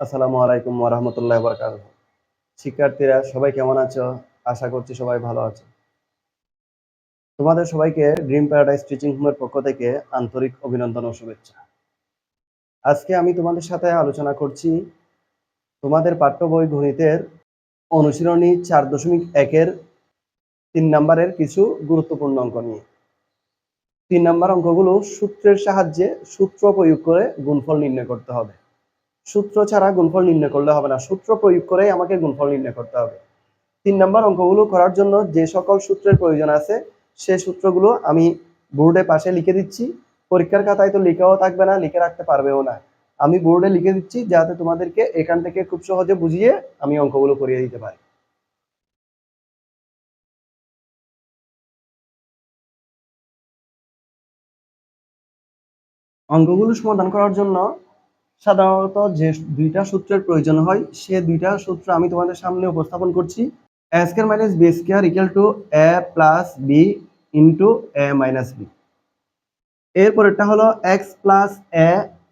আসসালামু আলাইকুম ওরহামতুল্লাহ বরকাত শিক্ষার্থীরা, সবাই কেমন আছো? আশা করছি সবাই ভালো আছো। তোমাদের সবাইকে ড্রিম প্যারাডাইস টিচিং হোমের পক্ষ থেকে আন্তরিক অভিনন্দন ও শুভেচ্ছা। আজকে আমি তোমাদের সাথে আলোচনা করছি তোমাদের পাঠ্য বই গণিতের অনুশীলনী চার দশমিক একের তিন নম্বরের কিছু গুরুত্বপূর্ণ অঙ্ক নিয়ে। তিন নম্বর অঙ্কগুলো সূত্রের সাহায্যে সূত্র প্রয়োগ করে গুণফল নির্ণয় করতে হবে। সূত্র ছাড়া গুণফল নির্ণয় করলে হবে না। সূত্র প্রয়োগ করেই আমাকে গুণফল নির্ণয় করতে হবে। তিন নম্বর অঙ্কগুলো করার জন্য যে সকল সূত্রের প্রয়োজন আছে, সে সূত্রগুলো আমি বোর্ডে পাশে লিখে দিচ্ছি। পরীক্ষার খাতায় তো লিখাও থাকবে না, লিখে রাখতে পারবেও না। আমি বোর্ডে লিখে দিচ্ছি যাতে তোমাদেরকে এখান থেকে খুব সহজে বুঝিয়ে আমি অঙ্কগুলো করিয়ে দিতে পারি। অঙ্কগুলো সমাধান করার জন্য সাধারণত যে দুইটা সূত্রের প্রয়োজন হয়, সে দুইটা সূত্র আমি তোমাদের সামনে উপস্থাপন করছি। A square minus B square equal to A plus B into A minus B এরপরেরটা হলো X plus A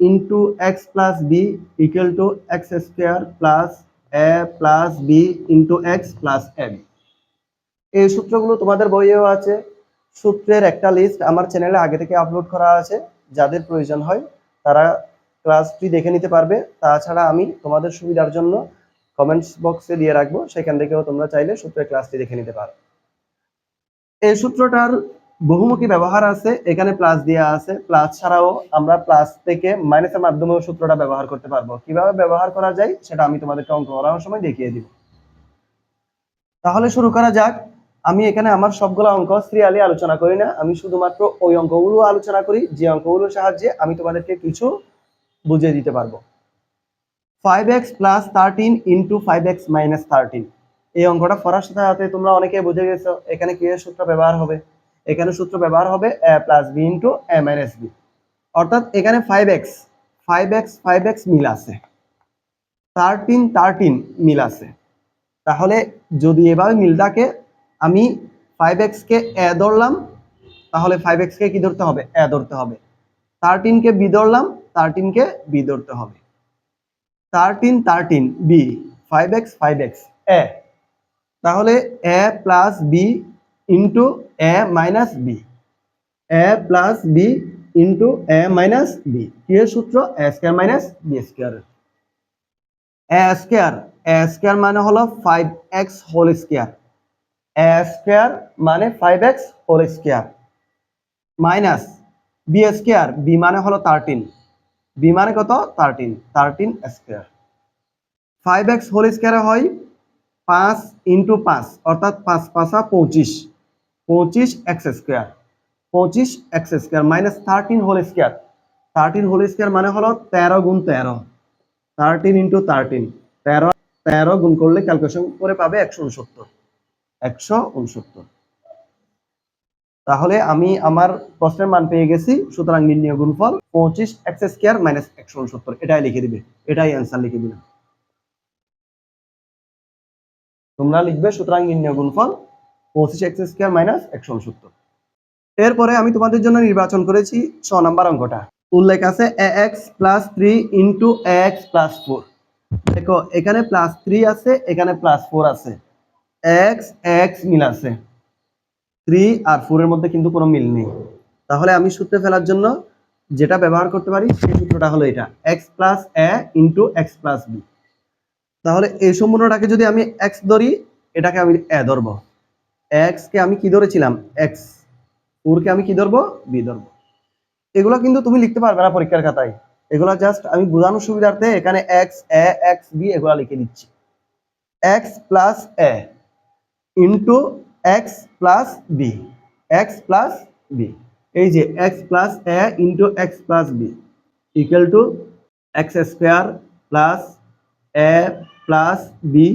into X plus B equal to X square plus A plus B into X plus A এই সূত্রগুলো তোমাদের বইয়েও আছে। সূত্রের একটা list আমার চ্যানেলে আগে থেকে আপলোড করা আছে। যাদের প্রয়োজন হয়, তারা ক্লাসটি দেখে নিতে পারবে। তাছাড়া আমি তোমাদের সুবিধার জন্য কমেন্টস বক্সে দিয়ে রাখব। সেখান থেকেও তোমরা চাইলে সূত্রের ক্লাসটি দেখে নিতে পারো। এই সূত্রটার বহুমুখী ব্যবহার আছে। এখানে প্লাস দেওয়া আছে। প্লাস ছাড়াও আমরা প্লাস থেকে মাইনাসের মাধ্যমেও সূত্রটা ব্যবহার করতে পারব। কীভাবে ব্যবহার করা যায় সেটা আমি তোমাদেরকে অঙ্ক করার সময় দেখিয়ে দিব। তাহলে শুরু করা যাক। আমি এখানে আমার সবগুলো অঙ্ক সিরিয়ালি আলোচনা করি না। আমি শুধুমাত্র ওই অঙ্কগুলো আলোচনা করি। যে অঙ্কগুলোর সাহায্যে আমি তোমাদেরকে কিছু বুঝিয়ে দিতে পারব। Five X plus thirteen into five X minus thirteen এই অঙ্কটা পড়ার সাথে সাথে তোমরা অনেকে বুঝে গেছো, এখানে কি এর সূত্র ব্যবহার হবে? এখানে সূত্র ব্যবহার হবে A plus B into A minus B অর্থাৎ এখানে five X five X five X মিল আছে। থার্টিন থার্টিন মিল আছে। তাহলে যদি এভাবে মিল থাকে, আমি ফাইভ এক্সকে এ ধরলাম, তাহলে ফাইভ এক্সকে কি ধরতে হবে? এ ধরতে হবে। থার্টিনকে বি ধরলাম থার্টিনকে বি ধরতে হবে। Thirteen thirteen B five X five X A তাহলে A plus B into A minus B A plus B into A minus B এর সূত্র? A square minus B square A square A square মানে হলো five X whole square A square মানে five X whole square minus B square B মানে হলো thirteen B মানে কত? Thirteen thirteen square five X whole স্কোয়ারে হয় পাঁচ ইন্টু পাঁচ, অর্থাৎ পাঁচ পাঁচা পঁচিশ। পঁচিশ এক্স স্কোয়ার পঁচিশ X square minus thirteen whole square thirteen whole square মানে হলো তেরো গুণ তেরো। থার্টিন ইন্টু থার্টিন তেরো তেরো গুণ করলে ক্যালকুলেশন করে পাবে একশো উনসত্তর। একশো উনসত্তর। তাহলে আমি আমার প্রশ্নের মান পেয়ে গেছি, সুতরাং নির্ণয় গুণফল পঁচিশ এক্স স্কোয়ার মাইনাস একশো উনসত্তর। এটাই লিখে দিবে, এটাই অ্যান্সার লিখে দিবে। তোমরা লিখবে, সুতরাং নির্ণয় গুণফল পঁচিশ এক্স স্কোয়ার মাইনাস একশো উনসত্তর। এরপরে আমি তোমাদের জন্য নির্বাচন করেছি ছ নাম্বার অঙ্কটা। উল্লেখ আছে এ X plus three into X plus four দেখো, এখানে প্লাস থ্রি আছে, এখানে প্লাস ফোর আছে। এক্স এক্স মিল আছে। থ্রি আর ফোরের মধ্যে কিন্তু কোনো মিল নেই। তাহলে আমি সূত্রে ফেলার জন্য যেটা ব্যবহার করতে পারি, সেই সূত্রটা হলো এটা X plus A into X plus B তাহলে এই সম্পূর্ণটাকে যদি আমি এক্স ধরি, এটাকে আমি এ ধরবো। এক্স কে আমি কি ধরেছিলাম? এক্স ফোরকে আমি কি ধরবো? বি ধরবো। এগুলো কিন্তু তুমি লিখতে পারবে না পরীক্ষার খাতায়। এগুলো জাস্ট আমি বোঝানোর সুবিধার্থে এখানে এক্স এ এক্স বি এগুলো লিখে দিচ্ছি। X plus A into X plus B X plus B এই যে X plus A into X plus B equal to X square plus A plus B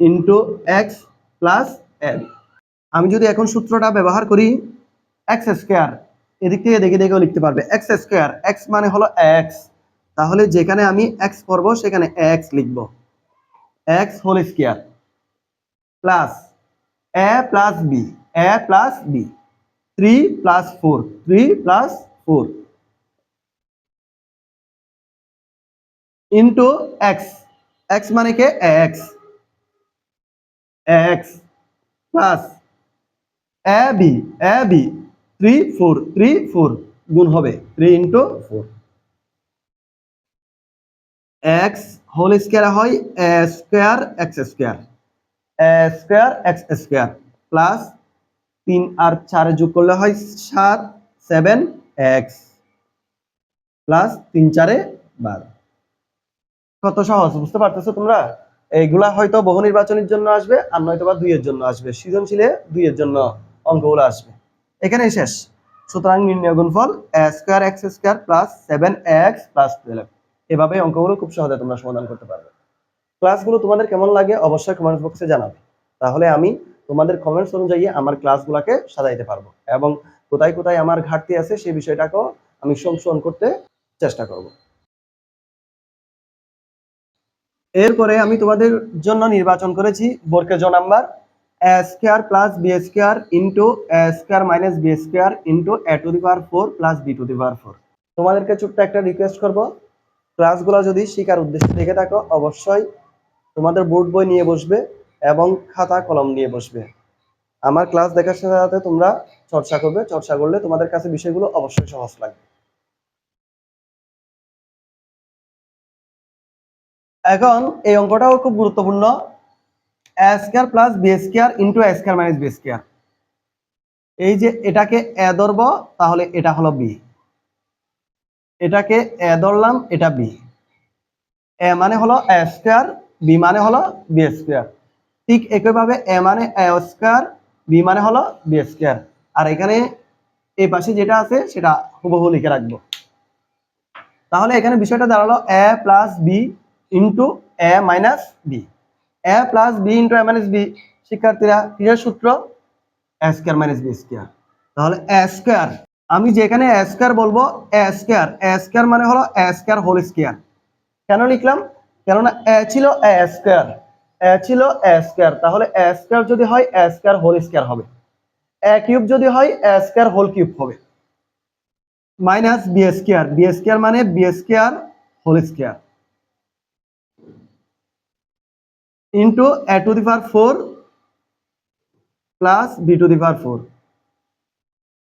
into X plus A আমি যদি এখন সূত্রটা ব্যবহার করি এক্স স্কোয়ার এদিক থেকে দেখে দেখেও লিখতে পারবে। এক্স স্কোয়ার এক্স মানে হলো এক্স তাহলে যেখানে আমি এক্স করব, সেখানে এক্স লিখব। X whole square plus A plus B A plus B three plus four three plus four into X X মানে কে? X X plus A B A B three four three four গুণ হবে three into four X whole square হয় square X square square X square plus তিন আর চারে যোগ করলে হয় সাত সেভেন এক্স প্লাস তিন চারে বারো। কত সহজ, বুঝতে পারতেছো তোমরা? এইগুলা হয়তো বহু নির্বাচনের জন্য আসবে আর নয়তো বা দুইয়ের জন্য আসবে। সৃজনশীলে দুইয়ের জন্য অঙ্কগুলো আসবে। এখানেই শেষ। সুতরাং নির্ণয় গুণফল square X square plus seven X plus twelve এভাবে অঙ্কগুলো খুব সহজে তোমরা সমাধান করতে পারবে। ক্লাসগুলো তোমাদের কেমন লাগে অবশ্যই কমেন্ট বক্সে জানাবে। তাহলে আমি তোমাদের কমেন্টস অনুযায়ী আমার ক্লাসগুলোকে সাজাইতে পারব এবং কোথায় কোথায় আমার ঘাটতি আছে সেই বিষয়টাকেও আমি সংশোধন করতে চেষ্টা করব। এরপরে আমি তোমাদের জন্য নির্বাচন করেছি বর্কেজ number A square plus B square into square minus B square into A to the power four plus B to the power four তোমাদেরকে ছোট্ট একটা রিকোয়েস্ট করব। ক্লাসগুলো যদি শেখার উদ্দেশ্যে দেখে থাকো, অবশ্যই তোমাদের বোর্ড বই নিয়ে বসবে এবং খাতা কলম নিয়ে বসবে। আমার ক্লাস দেখার সাথে সাথে তোমরা চর্চা করবে। চর্চা করলে তোমাদের কাছে বিষয়গুলো অবশ্যই সহজ লাগবে। এখন এই অঙ্কটাও খুব গুরুত্বপূর্ণ। A square plus B square into A square minus B square এই যে এটাকে এ ধরব, তাহলে এটা হলো বি এটাকে এ ধরলাম, এটা বি এ মানে হলো এ স্কোয়ার বি মানে হলো বি স্কোয়ার ঠিক একইভাবে এ মানে এ স্কোয়ার বি মানে হলো বি স্কোয়ার আর এখানে এই পাশে যেটা আছে, সেটা হুবহু লিখে রাখব। তাহলে এখানে বিষয়টা দাঁড়াল A plus B into A minus B A plus B into A minus B শিক্ষার্থীরা, কিসের সূত্র? A square minus B square তাহলে এ স্কোয়ার আমি যেখানে এ স্কোয়ার বলব এ স্কোয়ার এ স্কোয়ার মানে হলো এ স্কোয়ার হোল স্কোয়ার কেন লিখলাম? কেননা এ ছিল এ স্কোয়ার, এ ছিল এ স্কোয়ার। তাহলে এ স্কোয়ার যদি হয়, এ স্কোয়ার হোল স্কোয়ার হবে। এ কিউব যদি হয়, এ স্কোয়ার হোল কিউব হবে। Minus B square. B square মানে B square whole square. Into A to the power four plus B to the power four.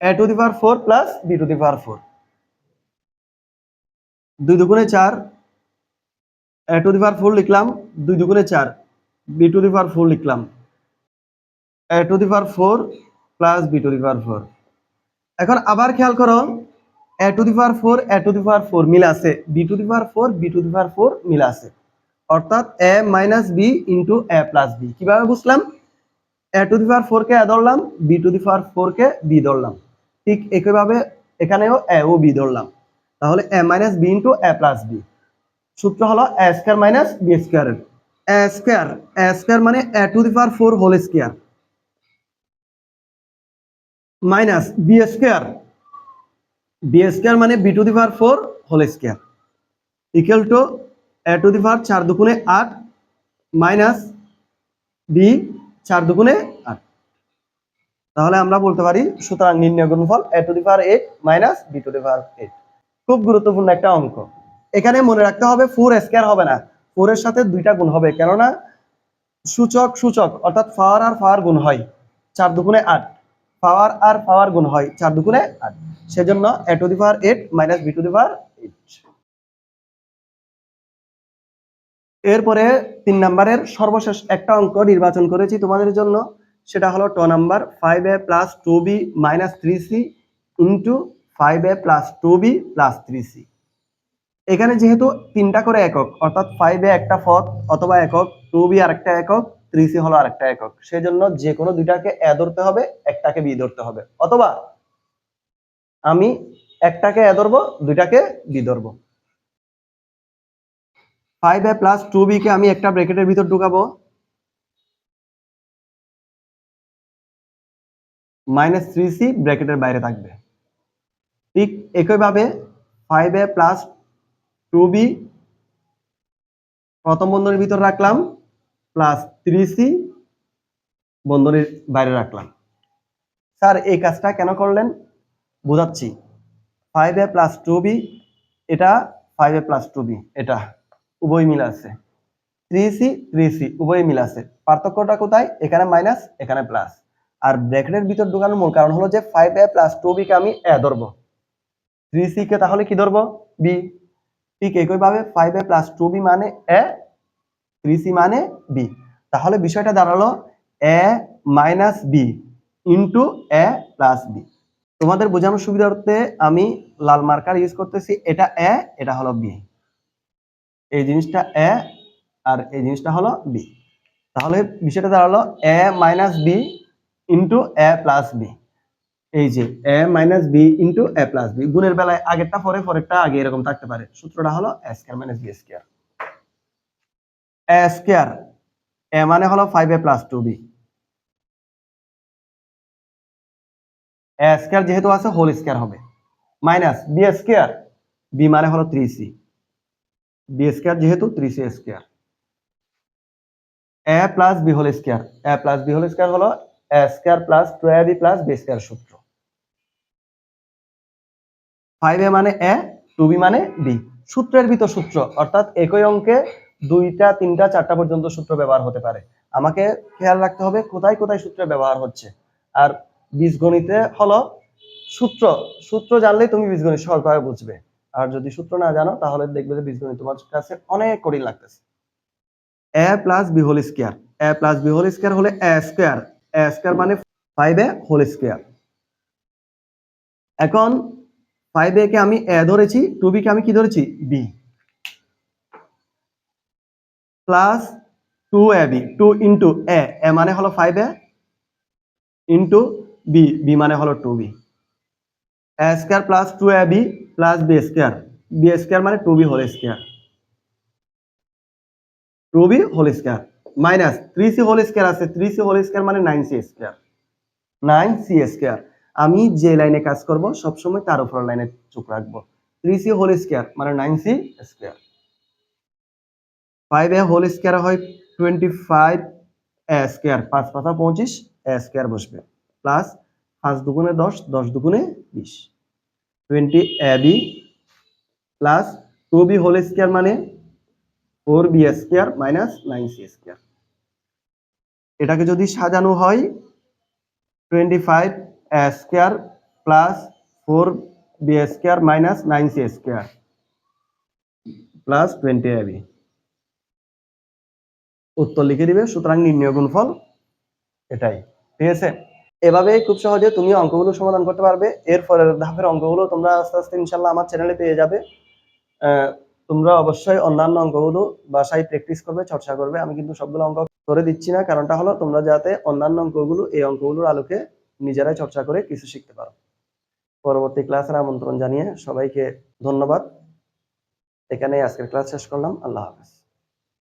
A to the power four plus B to the power four. দুই দুগুণে চার এ to the power four লিখলাম দুই দুগুণে চার B to the power four লিখলাম A to the power four plus B to the power four এখন আবার খেয়াল করো A to the power four A to the power four মিল আছে B to the power four B to the power four মিল আছে অর্থাৎ A minus B into A plus B কীভাবে বুঝলাম এ to the power four কে A ধরলাম B to the power four K B ধরলাম ঠিক একইভাবে এখানেও এ ও বি ধরলাম তাহলে A minus B into A plus B সূত্র হলো এ স্কোয়ার মাইনাস বি স্কোয়ারের এ স্কোয়ার এ স্কোয়ার মানে A to the power four whole square minus B square B square মানে B to the power four whole square equal to A to the power চার দুগুণে আট minus B চার দুগুণে আট। তাহলে আমরা বলতে পারি, সুতরাং নির্ণয় গুণফল A to the power eight minus B to the power eight খুব গুরুত্বপূর্ণ একটা অঙ্ক। এখানে মনে রাখতে হবে ফোর স্কোয়ার হবে না। ফোর এর সাথে দুইটা গুণ হবে, কেননা সূচক সূচক, অর্থাৎ পাওয়ার আর পাওয়ার গুণ হয়, চার দুগুণে আট। পাওয়ার আর পাওয়ার গুণ হয়, চার দুগুণে আট। সেজন্য A to the power eight minus B to the power eight এরপরে তিন নাম্বারের সর্বশেষ একটা অঙ্ক নির্বাচন করেছি তোমাদের জন্য, সেটা হলো ট number five A plus two B minus three C into five A plus two B plus three C এখানে যেহেতু তিনটা করে একক, অর্থাৎ ফাইভ একটা পথ অথবা একক টু বি আরেকটা একক থ্রি সি হলো আরেকটা একক। সেই জন্য যে কোনো দুইটাকে এ ধরতে হবে, একটাকে বি ধরতে হবে। অথবা আমি একটাকে এ ধরবো, দুইটাকে বি ধরবো। Five A plus two B কে আমি একটা ব্র্যাকেটের ভিতর ঢুকাবো। মাইনাস থ্রি সি ব্র্যাকেটের বাইরে থাকবে। ঠিক একইভাবে five A plus two B, প্রথম বন্ধনীর ভিতর রাখলাম প্লাস থ্রি সি বন্ধনীর বাইরে রাখলাম। স্যার, এই কাজটা কেন করলেন? বোঝাচ্ছি। Five A plus two B এটা five A plus two B এটা উভয় মিল আছে। থ্রি সি থ্রি সি উভয় মিল আছে। পার্থক্যটা কোথায়? এখানে মাইনাস এখানে প্লাস আর ব্র্যাকেটের ভিতর ঢোকানোর মূল কারণ হলো যে five A plus two B কে আমি এ ধরবো। থ্রি সি কে তাহলে কি ধরবো? বি ঠিক একইভাবে five A plus two B মানে এ থ্রি সি মানে বি তাহলে বিষয়টা দাঁড়াল A minus B into A plus B তোমাদের বোঝানোর সুবিধার্থে আমি লাল মার্কার ইউজ করতেছি, এটা এ এটা হলো বি এই জিনিসটা এ আর এই জিনিসটা হলো বি তাহলে বিষয়টা দাঁড়াল A minus B into A plus B এই যে A minus B into A plus B গুণের বেলায় আগেরটা, পরে পরেরটা, আগে এরকম থাকতে পারে। সূত্রটা হলো A square minus B square A square A মানে হলো five A plus two B A square যেহেতু আছে হোল স্কয়ার হবে। মাইনাস বি স্কয়ার বি মানে হলো থ্রি সি বি স্কয়ার যেহেতু three C square A plus B whole square A plus B whole square হলো square plus two B plus B square সূত্র। Five এ মানে এ two B মানে B সূত্রের ভিতর সূত্র, অর্থাৎ একই অঙ্কে দুইটা, তিনটা, চারটা পর্যন্ত সূত্র ব্যবহার হতে পারে। আমাকে খেয়াল রাখতে হবে কোথায় কোথায় সূত্র ব্যবহার হচ্ছে। আর বীজগণিতে হলো সূত্র সূত্র জানলেই তুমি বীজগণিত সহজভাবে বুঝবে। আর যদি সূত্র না জানো, তাহলে দেখবে যে বীজগণিত তোমার কাছে অনেক কঠিন লাগতেছে। A plus B whole square A plus B whole square হলে এ স্কয়ার এ স্কয়ার মানে ফাইভ এ হোল স্কয়ার এখন ফাইভ এ কে আমি এ ধরেছি টু বি কে আমি কি ধরেছি? B plus two A B two into A A মানে হলো five A into B B মানে হলো two B A square plus two A B plus B square B square মানে two B whole square two B whole square minus three C whole square আছে three C whole square মানে nine C square nine C square আমি যে লাইনে কাজ করব, সবসময় তার উপর লাইনে চোখ রাখব। থ্রি সি হোল স্কয়ার মানে nine C square five A whole square হয় টোয়েন্টি ফাইভ এ স্কয়ার পাঁচ পাঁচা পঁচিশ এ স্কয়ার বসবে। প্লাস পাঁচ দুগুণে দশ দশ দুগুণে বিশ। Twenty A B plus two B whole square মানে four B square minus nine C square এটাকে যদি সাজানো হয় twenty five square plus four B square minus nine C square plus twenty A B. উত্তর লিখে দিবে, সুতরাং নির্ণয় গুণফল এটাই। ঠিক আছে? এভাবে খুব সহজে তুমি অঙ্কগুলো সমাধান করতে পারবে। এর পরের ধাপের অঙ্কগুলো তোমরা আস্তে আস্তে ইনশাল্লাহ আমার চ্যানেলে পেয়ে যাবে। তোমরা অবশ্যই অন্যান্য অঙ্কগুলো বাসায় প্র্যাকটিস করবে, চর্চা করবে। আমি কিন্তু সবগুলো অঙ্ক করে দিচ্ছি না। কারণটা হলো তোমরা যাতে অন্যান্য অঙ্কগুলো, এই অঙ্কগুলোর আলোকে নিজেরাই চর্চা করে কিছু শিখতে পারো। পরবর্তী ক্লাসের আমন্ত্রণ জানিয়ে সবাইকে ধন্যবাদ। এখানে আজকের ক্লাস শেষ করলাম। আল্লাহ হাফেজ।